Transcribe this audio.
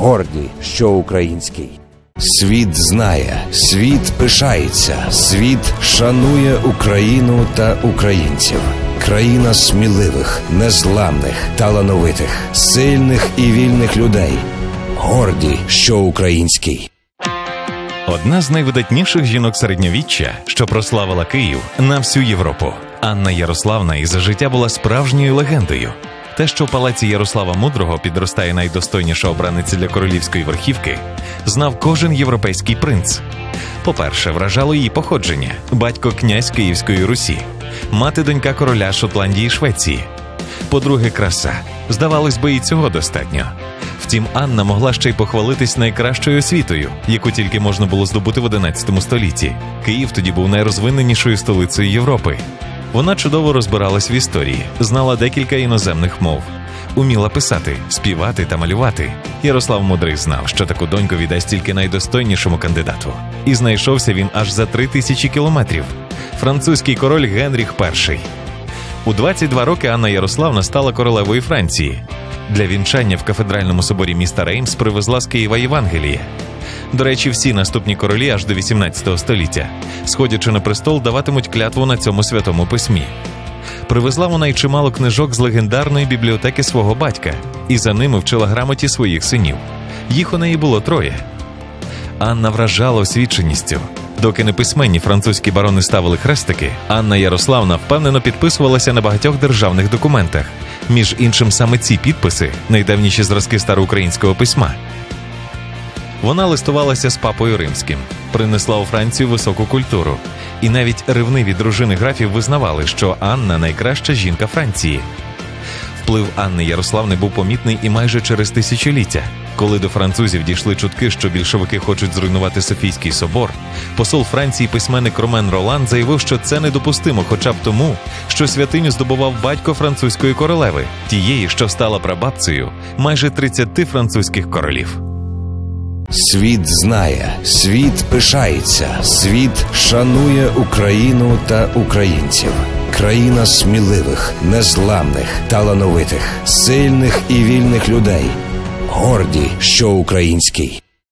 горді, що український. Світ знає, світ пишається, світ шанує Україну та українців. Країна сміливих, незламних, талановитих, сильних і вільних людей. Горді, що український. Одна з найвидатніших жінок середньовіччя, що прославила Київ на всю Європу. Анна Ярославна і за життя була справжньою легендою. Те, що в палаці Ярослава Мудрого підростає найдостойніша обраниця для королівської верхівки, знав кожен європейський принц. По-перше, вражало її походження батько князь Київської Русі, мати донька короля Шотландії і Швеції. По-друге, краса. Здавалось би, і цього достатньо. Втім, Анна могла ще й похвалитись найкращою освітою, яку тільки можна було здобути в 11 столітті. Київ тоді був найрозвиненішою столицею Європи. Вона чудово розбиралась в історії, знала декілька іноземних мов, уміла писати, співати та малювати. Ярослав Мудрий знав, що таку доньку віддасть тільки найдостойнішому кандидату. І знайшовся він аж за три тисячі кілометрів. Французький король Генріх І. У 22 роки Анна Ярославна стала королевою Франції. Для вінчання в кафедральному соборі міста Реймс привезла з Києва Євангеліє. До речі, всі наступні королі аж до 18 століття, сходячи на престол, даватимуть клятву на цьому святому письмі. Привезла вона й чимало книжок з легендарної бібліотеки свого батька, і за ними вчила грамоті своїх синів. Їх у неї було троє. Анна вражала освіченістю. Доки неписьменні французькі барони ставили хрестики, Анна Ярославна впевнено підписувалася на багатьох державних документах. Між іншим, саме ці підписи найдавніші зразки староукраїнського письма. Вона листувалася з папою римським, принесла у Францію високу культуру, і навіть ревниві дружини графів визнавали, що Анна найкраща жінка Франції. Вплив Анни Ярославни був помітний і майже через тисячоліття. Коли до французів дійшли чутки, що більшовики хочуть зруйнувати Софійський собор, посол Франції письменник Ромен Ролан заявив, що це недопустимо, хоча б тому, що святиню здобував батько французької королеви, тієї, що стала прабабцею майже 30 французьких королів. Світ знає, світ пишається, світ шанує Україну та українців. Країна сміливих, незламних, талановитих, сильних і вільних людей. Горді, що український.